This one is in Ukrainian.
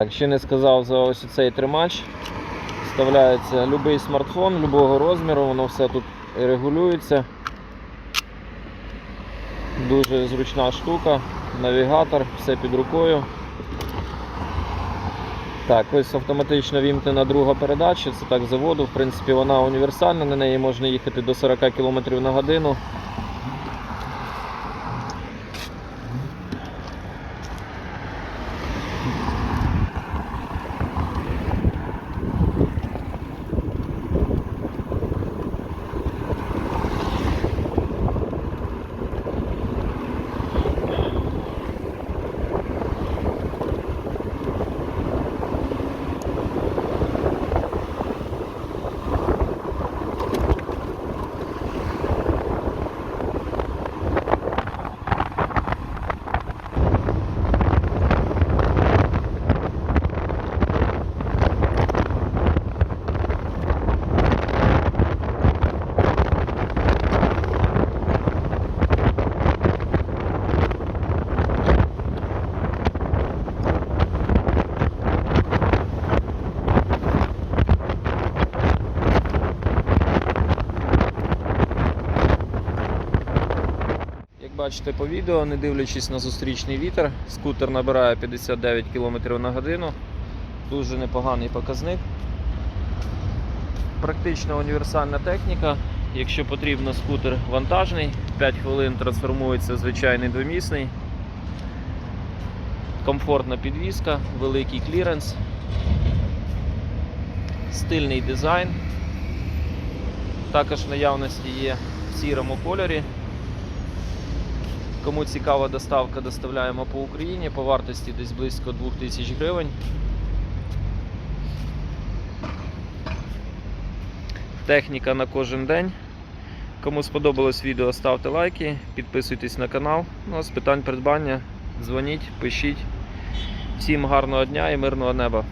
Так, ще не сказав за ось цей тримач. Вставляється будь-який смартфон любого розміру, воно все тут регулюється. Дуже зручна штука, навігатор, все під рукою. Так, ось автоматично вімкнена друга передача, це так заводу. В принципі, вона універсальна, на неї можна їхати до 40 км на годину. Бачите по відео, не дивлячись на зустрічний вітер, скутер набирає 59 км на годину. Дуже непоганий показник. Практично універсальна техніка. Якщо потрібно, скутер вантажний, 5 хвилин трансформується в звичайний двомісний. Комфортна підвізка, великий кліренс, стильний дизайн. Також в наявності є в сірому кольорі. Кому цікава доставка, доставляємо по Україні по вартості десь близько 2000 гривень. Техніка на кожен день. Кому сподобалось відео, ставте лайки, підписуйтесь на канал. Ну, а з питань придбання дзвоніть, пишіть. Всім гарного дня і мирного неба!